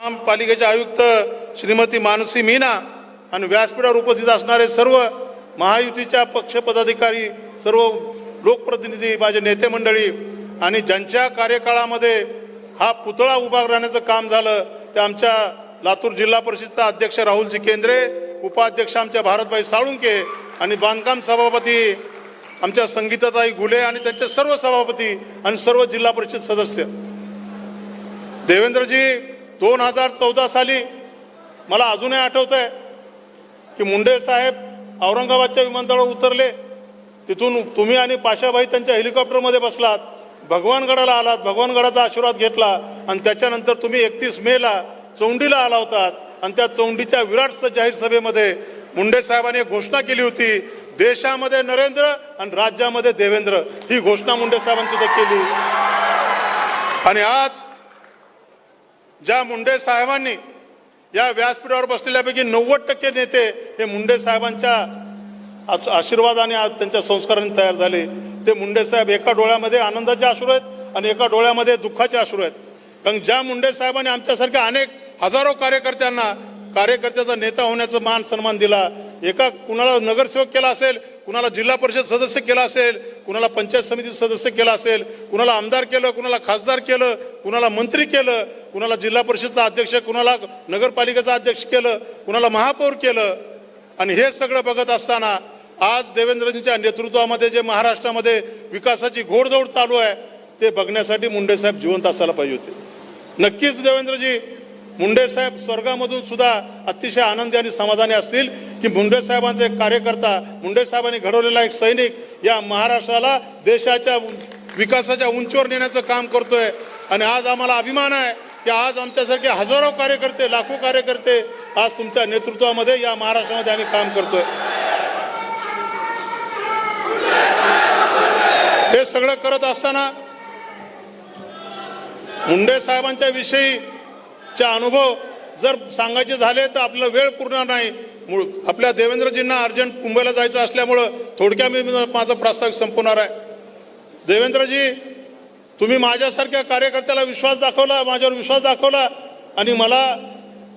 महापालिकेचे आयुक्त श्रीमती मानसी मीना आणि व्यासपीठावर उपस्थित असणारे सर्व महायुतीच्या पक्ष पदाधिकारी सर्व लोकप्रतिनिधी माझे नेते मंडळी आणि ज्यांच्या कार्यकाळामध्ये हा पुतळा उभा राहण्याचं काम झालं ते आमच्या लातूर जिल्हा परिषदचा अध्यक्ष राहुलजी केंद्रे उपाध्यक्ष आमच्या भारतभाई साळुंके आणि बांधकाम सभापती आमच्या संगीताताई घुले आणि त्यांचे सर्व सभापती आणि सर्व जिल्हा परिषद सदस्य. देवेंद्रजी दोन हजार चौदा साली मला अजूनही आठवत आहे की मुंडे साहेब औरंगाबादच्या विमानतळावर उतरले. तिथून तुम्ही आणि पाशाबाई त्यांच्या हेलिकॉप्टरमध्ये बसलात. भगवानगडाला आलात भगवानगडाचा आशीर्वाद घेतला आणि त्याच्यानंतर तुम्ही एकतीस मेला चौंडीला आला होतात आणि त्या चौंडीच्या विराट जाहीर सभेमध्ये मुंडे साहेबांनी एक घोषणा केली होती देशामध्ये नरेंद्र आणि राज्यामध्ये देवेंद्र. ही घोषणा मुंडे साहेबांनी तिथे केली. आणि आज ज्या मुंडे साहेबांनी या व्यासपीठावर बसलेल्यापैकी नव्वद टक्के नेते हे मुंडे साहेबांच्या आश- आशीर्वादाने आज त्यांच्या संस्कारांनी तयार झाले. ते मुंडे साहेब एका डोळ्यामध्ये आनंदाचे अश्रू आहेत आणि एका डोळ्यामध्ये दुःखाचे अश्रू आहेत. कारण ज्या मुंडे साहेबांनी आमच्यासारख्या अनेक हजारो कार्यकर्त्यांना कार्यकर्त्याचा नेता होण्याचा मान सन्मान दिला एका कुणाला नगरसेवक केला असेल कुणाला जिल्हा परिषद सदस्य केला असेल कुणाला पंचायत समिती सदस्य केला असेल कुणाला आमदार केलं कुणाला खासदार केलं कुणाला मंत्री केलं कुणाला जिल्हा परिषदचा अध्यक्ष कुणाला नगरपालिकेचा अध्यक्ष केलं कुणाला महापौर केलं. आणि हे सगळं बघत असताना आज देवेंद्रजींच्या नेतृत्वामध्ये जे महाराष्ट्रामध्ये विकासाची घोडदौड चालू आहे ते बघण्यासाठी मुंडेसाहेब जिवंत असायला पाहिजे होते. नक्कीच देवेंद्रजी मुंडेसाहेब स्वर्गामधून सुद्धा अतिशय आनंदी आणि समाधानी असतील की मुंडे साहेबांचे एक कार्यकर्ता मुंडेसाहेबांनी घडवलेला एक सैनिक या महाराष्ट्राला देशाच्या विकासाच्या उंचीवर नेण्याचं काम करतोय. आणि आज आम्हाला अभिमान आहे की आज आमच्यासारखे हजारो कार्यकर्ते लाखो कार्यकर्ते आज तुमच्या नेतृत्वामध्ये या महाराष्ट्रामध्ये आम्ही काम करतोय. हे सगळं करत असताना मुंडे साहेबांच्या विषयीचे अनुभव जर सांगायचे झाले तर आपला वेळ पुरणार नाही. मूळ आपल्या देवेंद्रजींना अर्जंट मुंबईला जायचं असल्यामुळं थोडक्या मी माझा प्रस्ताव संपवणार आहे. देवेंद्रजी तुम्ही माझ्यासारख्या कार्यकर्त्याला विश्वास दाखवला माझ्यावर विश्वास दाखवला आणि मला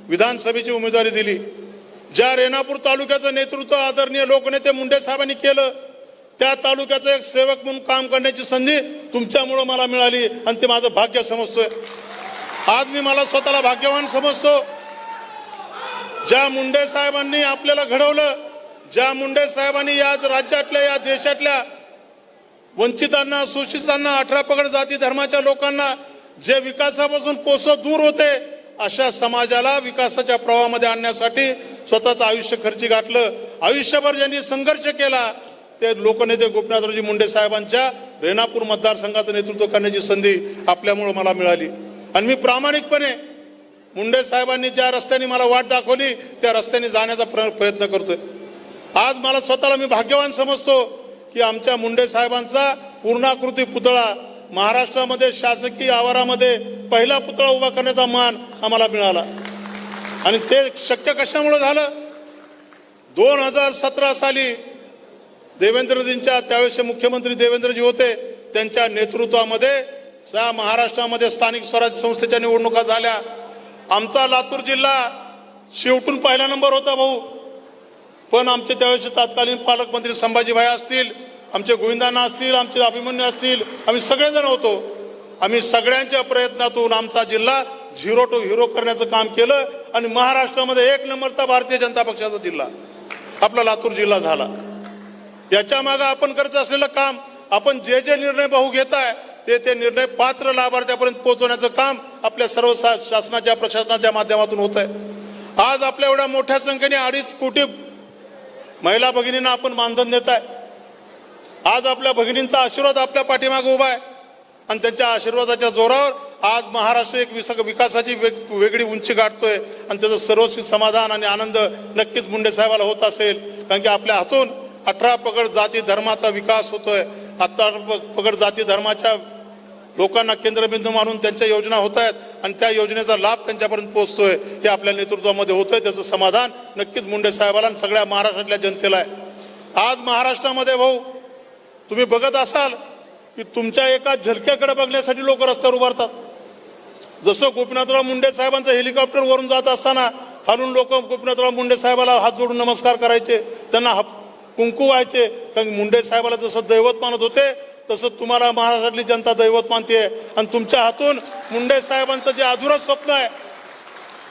विधानसभेची उमेदवारी दिली. ज्या रेणापूर तालुक्याचं नेतृत्व आदरणीय लोकनेते मुंडे साहेबांनी केलं त्या तालुक्याचं एक सेवक म्हणून काम करण्याची संधी तुमच्यामुळं मला मिळाली आणि ते माझं भाग्य समजतोय. आज मी मला स्वतःला भाग्यवान समजतो. ज्या मुंडे साहेबांनी आपल्याला घडवलं ज्या मुंडे साहेबांनी या राज्यातल्या या देशातल्या वंचितांना शोषितांना अठरा पगड जाती धर्माच्या लोकांना जे विकासापासून कोसं दूर होते अशा समाजाला विकासाच्या प्रवाहामध्ये आणण्यासाठी स्वतःचं आयुष्य खर्ची घातलं आयुष्यभर ज्यांनी संघर्ष केला ते लोकनेते गोपीनाथरावजी मुंडे साहेबांच्या रेणापूर मतदारसंघाचं नेतृत्व करण्याची संधी आपल्यामुळं मला मिळाली. आणि मी प्रामाणिकपणे मुंडे साहेबांनी ज्या रस्त्याने मला वाट दाखवली त्या रस्त्याने जाण्याचा प्र- प्रयत्न करतोय. आज मला स्वतःला मी भाग्यवान समजतो. की आमच्या मुंडे साहेबांचा पूर्णाकृती पुतळा महाराष्ट्रामध्ये शासकीय आवारामध्ये पहिला पुतळा उभा करण्याचा मान आम्हाला मिळाला. आणि ते शक्य कशामुळे झालं? दोन हजार सतरा साली देवेंद्रजींच्या त्यावेळेचे मुख्यमंत्री देवेंद्रजी होते त्यांच्या नेतृत्वामध्ये सहा महाराष्ट्रामध्ये स्थानिक स्वराज्य संस्थेच्या निवडणुका झाल्या. आमचा लातूर जिल्हा शेवटून पहिला नंबर होता भाऊ. पण आमचे त्यावेळेस तत्कालीन पालकमंत्री संभाजीभाई असतील आमचे गोविंदांना असतील आमचे अभिमन्यू असतील आम्ही सगळेजण होतो. आम्ही सगळ्यांच्या प्रयत्नातून आमचा जिल्हा झिरो टू हिरो करण्याचं काम केलं आणि महाराष्ट्रामध्ये एक नंबरचा भारतीय जनता पक्षाचा जिल्हा. आपला लातूर जिल्हा झाला. याच्या मागे आपण करत असलेलं काम आपण जे जे निर्णय भाऊ घेत आहे ते ते निर्णय पात्र लाभार्थ्यापर्यंत पोहोचवण्याचं काम आपल्या सर्व शा- शासनाच्या प्रशासनाच्या माध्यमातून होत आहे आज आपल्या एवढ्या मोठ्या संख्येने अडीच कोटी महिला भगिनींना आपण मानधन देत आहे. आज आपल्या भगिनींचा आशीर्वाद आपल्या पाठीमागे उभा आहे. आणि त्यांच्या आशीर्वादाच्या जोरावर आज महाराष्ट्र एक विस विकासाची वेग वेगळी उंची गाठतोय. आणि त्याचं सर्वस्वी समाधान आणि आनंद नक्कीच मुंडे साहेबाला होत असेल. कारण की आपल्या हातून अठरा पगड जाती धर्माचा विकास होतोय. अठरा प- पगड जाती धर्माच्या लोकांना केंद्रबिंदू मानून त्यांच्या योजना होत आहेत आणि त्या योजनेचा लाभ त्यांच्यापर्यंत पोहोचतोय हे आपल्या नेतृत्वामध्ये होतंय त्याचं समाधान नक्कीच मुंडे साहेबाला आणि सगळ्या महाराष्ट्रातल्या जनतेला आहे. आज महाराष्ट्रामध्ये भाऊ तुम्ही बघत असाल की तुमच्या एका झलक्याकडे बघण्यासाठी लोक रस्त्यावर उभारतात. जसं गोपीनाथराव मुंडे साहेबांचं हेलिकॉप्टर वरून जात असताना खालून लोक गोपीनाथराव मुंडे साहेबाला हात जोडून नमस्कार करायचे त्यांना हप- कुंकू व्हायचे. कारण मुंडे साहेबाला जसं दैवत मानत होते तसं तुम्हाला महाराष्ट्रातली जनता दैवत मानते. आणि तुमच्या हातून मुंडे साहेबांचं जे अधुरं स्वप्न आहे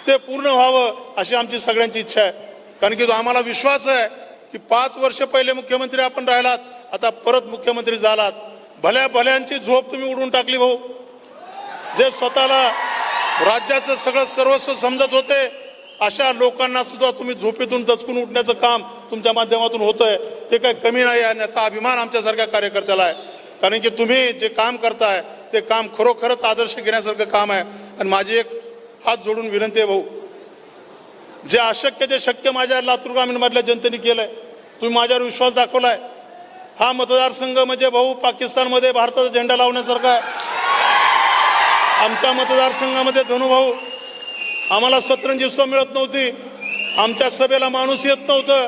ते पूर्ण व्हावं अशी आमची सगळ्यांची इच्छा आहे. कारण की आम्हाला विश्वास आहे की पाच वर्ष पहिले मुख्यमंत्री आपण राहिलात आता परत मुख्यमंत्री झालात. भल्या भल्यांची झोप तुम्ही उडवून टाकली भाऊ. जे स्वतःला राज्याचं सगळं सर्वस्व समजत होते अशा लोकांना सुद्धा तुम्ही झोपेतून दचकून उठण्याचं काम तुमच्या माध्यमातून होतंय. ते काही कमी नाही आहे आणि याचा अभिमान आमच्यासारख्या कार्यकर्त्याला आहे. कारण की तुम्ही जे काम करताय ते काम खरोखरच आदर्श घेण्यासारखं काम आहे. आणि माझी एक हात जोडून विनंती आहे भाऊ. जे अशक्य ते शक्य माझ्या लातूर ग्रामीणमधल्या जनतेने केलंय तुम्ही माझ्यावर विश्वास दाखवलाय. हा मतदारसंघ म्हणजे भाऊ पाकिस्तानमध्ये भारताचा झेंडा लावण्यासारखा आहे. आमच्या मतदारसंघामध्ये धनुभाऊ आम्हाला सतरंजी उत्सव मिळत नव्हती. आमच्या सभेला माणूस येत नव्हतं.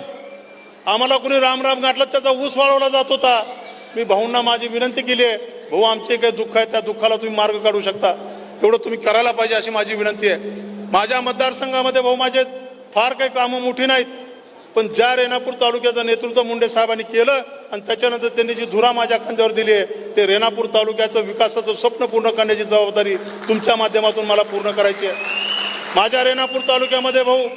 आम्हाला कुणी राम राम गाठला त्याचा ऊस वाळवला जात होता. मी भाऊंना माझी विनंती केली आहे भाऊ आमचे काही दुःख आहे त्या दुःखाला तुम्ही मार्ग काढू शकता. तेवढं तुम्ही करायला पाहिजे अशी माझी विनंती आहे. माझ्या मतदारसंघामध्ये भाऊ माझे फार काही कामं मोठी नाहीत पण ज्या रेणापूर तालुक्याचं नेतृत्व मुंडे साहेबांनी केलं आणि त्याच्यानंतर त्यांनी जी धुरा माझ्या खांद्यावर दिली आहे ते रेणापूर तालुक्याचं विकासाचं स्वप्न पूर्ण करण्याची जबाबदारी तुमच्या माध्यमातून मला पूर्ण करायची आहे. माझ्या रेणापूर तालुक्यामध्ये भाऊ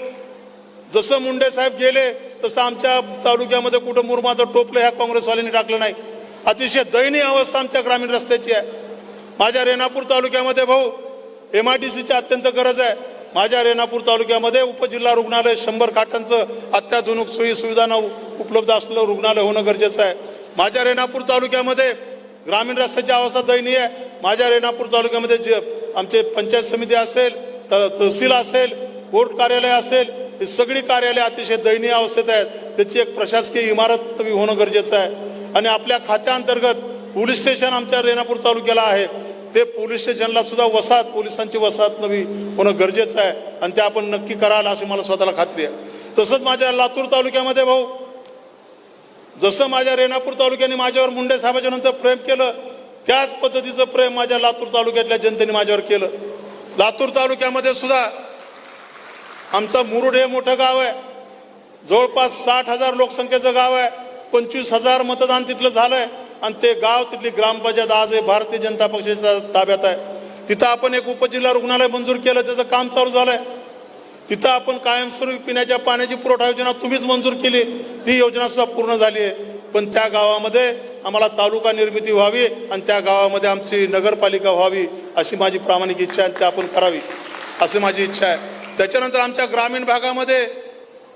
जसं मुंडे साहेब गेले तसं आमच्या तालुक्यामध्ये कुठं मुरमाचं टोपलं ह्या काँग्रेसवाल्यांनी टाकलं नाही. अतिशय दयनीय अवस्था आमच्या ग्रामीण रस्त्याची आहे. माझ्या रेणापूर तालुक्यामध्ये भाऊ एम आय डी सीची अत्यंत गरज आहे. माझ्या रेणापूर तालुक्यामध्ये उपजिल्हा रुग्णालय शंभर खाटांचं अत्याधुनिक सोयी सुविधांना उपलब्ध असलेलं रुग्णालय होणं गरजेचं आहे. माझ्या रेणापूर तालुक्यामध्ये ग्रामीण रस्त्याची अवस्था दयनीय आहे. माझ्या रेणापूर तालुक्यामध्ये जे आमचे पंचायत समिती असेल तर तहसील असेल कोर्ट कार्यालय असेल ही सगळी कार्यालय अतिशय दयनीय अवस्थेत आहेत. त्याची एक प्रशासकीय इमारत होणं गरजेचं आहे. आणि आपल्या खात्याअंतर्गत पोलीस स्टेशन आमच्या रेणापूर तालुक्याला आहे. ते पोलीस स्टेशनला सुद्धा वसाहत पोलिसांची वसाहत नवी होणं गरजेचं आहे आणि ते आपण नक्की कराल अशी मला स्वतःला खात्री आहे. तसंच माझ्या लातूर तालुक्यामध्ये भाऊ जसं माझ्या रेणापूर तालुक्याने माझ्यावर मुंडे साहेबाच्या नंतर प्रेम केलं त्याच पद्धतीचं प्रेम माझ्या लातूर तालुक्यातल्या जनतेने माझ्यावर केलं. लातूर तालुक्यामध्ये सुद्धा आमचं मुरुड हे मोठं गाव आहे. जवळपास साठ हजार लोकसंख्येचं गाव आहे. पंचवीस हजार मतदान तिथलं झालंय आणि ते गाव तिथली ग्रामपंचायत आज हे भारतीय जनता पक्षाच्या ताब्यात आहे. तिथं आपण एक उपजिल्हा रुग्णालय मंजूर केलं त्याचं काम चालू झालंय. तिथं आपण कायमस्वरूपी पिण्याच्या पाण्याची पुरवठा योजना तुम्हीच मंजूर केली ती योजना सुद्धा पूर्ण झाली आहे. पण त्या गावामध्ये आम्हाला तालुका निर्मिती व्हावी आणि त्या गावामध्ये आमची नगरपालिका व्हावी अशी माझी प्रामाणिक इच्छा आहे ती आपण करावी अशी माझी इच्छा आहे. त्याच्यानंतर आमच्या ग्रामीण भागामध्ये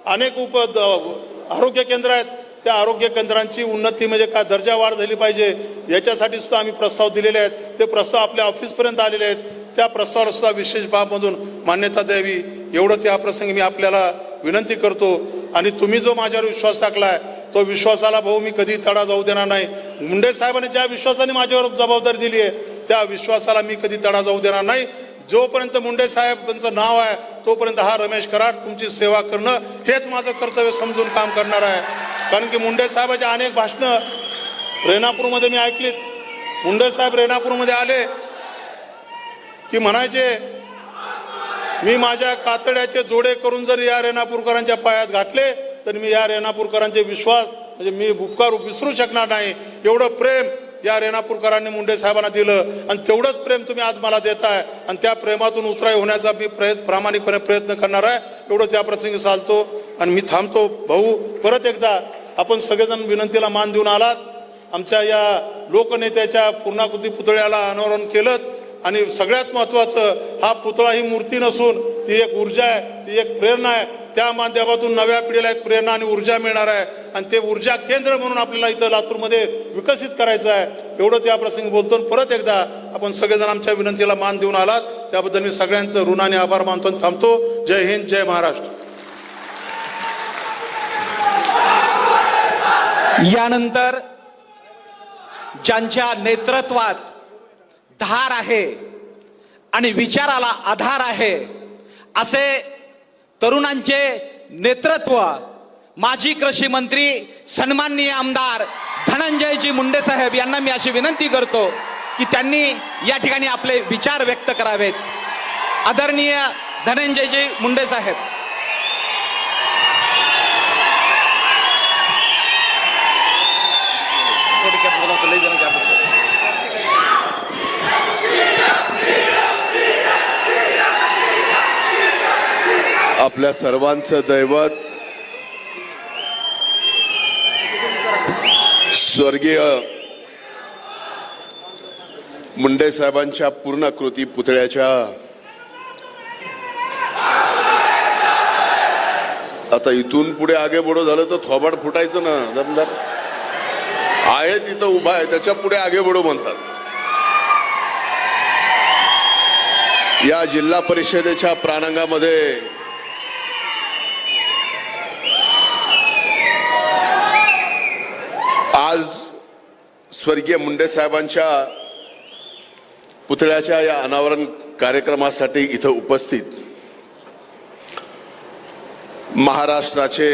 अनेक उप द- आरोग्य केंद्र आहेत. त्या आरोग्य केंद्रांची उन्नती म्हणजे काय दर्जा वाढ झाली पाहिजे याच्यासाठी सुद्धा आम्ही प्रस्ताव दिलेले आहेत. ते प्रस्ताव आपल्या ऑफिसपर्यंत आलेले आहेत. त्या प्रस्तावाला सुद्धा विशेष बाबमधून मान्यता द्यावी. एवढंच या प्रसंगी मी आपल्याला विनंती करतो. आणि तुम्ही जो माझ्यावर विश्वास टाकलाय तो विश्वासाला भाऊ मी कधी तडा जाऊ देणार नाही. मुंडे साहेबांनी ज्या विश्वासाने माझ्यावर जबाबदारी दिली आहे त्या विश्वासाला मी कधी तडा जाऊ देणार नाही. जोपर्यंत मुंडे साहेबांचं नाव आहे तोपर्यंत हा रमेश कराड तुमची सेवा करणं हेच माझं कर्तव्य समजून काम करणार आहे. कारण की मुंडे साहेबाचे अनेक भाषणं रेणापूरमध्ये मी ऐकलीत. मुंडे साहेब रेणापूरमध्ये आले. की म्हणायचे मी माझ्या कातड्याचे जोडे करून जर या रेणापूरकरांच्या पायात घातले तर मी या रेणापूरकरांचे विश्वास म्हणजे मी उपकार विसरू शकणार नाही. एवढं प्रेम या रेणापूरकरांनी मुंडे साहेबांना दिलं. आणि तेवढंच प्रेम तुम्ही आज मला देताय. आणि त्या प्रेमातून उतराई होण्याचा मी प्रयत्न प्रामाणिकपणे प्रयत्न करणार आहे. एवढं त्या प्रसंगी चालतो. आणि मी थांबतो. भाऊ परत एकदा आपण सगळेजण विनंतीला मान देऊन आलात. आमच्या या लोकनेत्याच्या पूर्णाकृती पुतळ्याला अनावरण केलं आणि सगळ्यात महत्वाचं हा पुतळा ही मूर्ती नसून ती एक ऊर्जा आहे ती एक प्रेरणा आहे. त्या माध्यमातून नव्या पिढीला एक प्रेरणा आणि ऊर्जा मिळणार आहे. आणि ते ऊर्जा केंद्र म्हणून आपल्याला इथं लातूरमध्ये विकसित करायचं आहे. एवढंच या प्रसंगी बोलतो आणि परत एकदा आपण सगळेजण आमच्या विनंतीला मान देऊन आलात. त्याबद्दल मी सगळ्यांचं ऋणाने आभार मानतो आणि थांबतो. जय हिंद जय महाराष्ट्र. यानंतर ज्यांच्या नेतृत्वात धार आहे आणि विचाराला आधार आहे असे तरुणांचे नेतृत्व माजी कृषी मंत्री सन्माननीय आमदार धनंजयजी मुंडे साहेब यांना मी अशी विनंती करतो की त्यांनी या ठिकाणी आपले विचार व्यक्त करावेत. आदरणीय धनंजयजी मुंडे साहेब आपल्या सर्वांचं दैवत स्वर्गीय मुंडे साहेबांच्या पूर्णकृती पुतळ्याच्या आता इथून पुढे आगे बडो झालं तर थोबाड फुटायचं ना जमदार. आहे तिथं उभा आहे त्याच्या पुढे आगे बडो म्हणतात. या जिल्हा परिषदेच्या प्रांगणामध्ये आज स्वर्गीय मुंडे साहेबांच्या पुतळ्याच्या या अनावरण कार्यक्रमासाठी इथं उपस्थित महाराष्ट्राचे